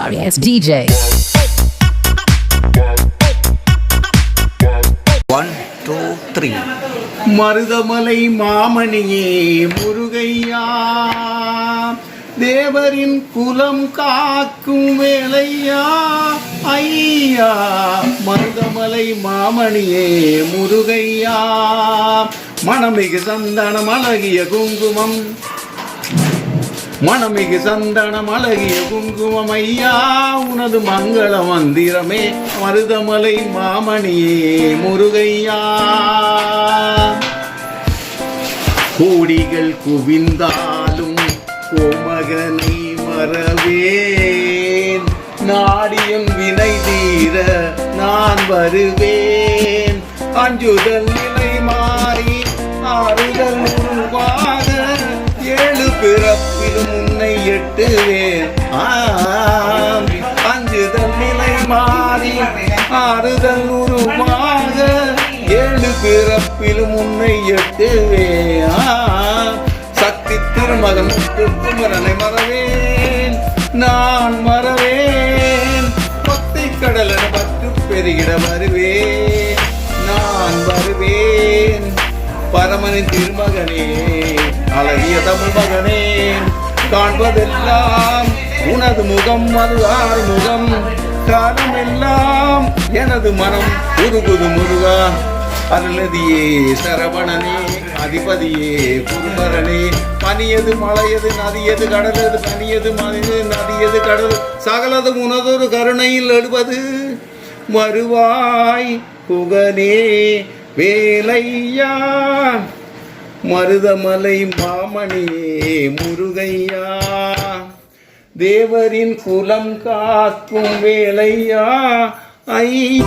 sorry ass DJ. One two three Marudhamalai மாமணியே முருகையா. தேவரின் குலம் காக்கும் வேலையா ஐயா மருதமலை மாமணியே முருகையா. மணமிகு சந்தனம் அழகிய குங்குமம். மனமிகு சந்தனம் அழகிய குங்குமம் ஐயா உனது மங்கள மந்திரமே மருதமலை மாமணியே முருகையா. கோடிகள் குவிந்தாலும் கோமகனை மறவேன். நாடியும் வினை தீர நான் வருவேன். அஞ்சுதல் நிலை மாறி ஆறுதல் பிறப்பிலும் உன்னை எட்டுவேன். அஞ்சுதல் நிலை மாறி ஆறுதல் உருவாக ஏழு பிறப்பிலும் உன்னை எட்டுவேன். சக்தி திருமகன் குமரனை மறவேன். நான் மறவேன். பக்தி கடலென பற்று பெருகிட வருவேன். நான் வருவேன். பரமனின் திருமகனே. அழகிய தமிழ் மகனே காண்பதெல்லாம் உனது முகம் அது ஆறு முகம் காலம் எல்லாம் எனது மனம் புது புது முருகா. அருளதியே சரவணனே அதிபதியே குருமரனே. பனியது மலையது நதியது கடலது பனியது மனிது நதியது கடல் சகலது உனதொரு கருணையில் எழுவது வருவாய் புகனே. வேலையா மருதமலை மாமணியே முருகையா. தேவரின் குலம் காக்கும் வேலையா ஐ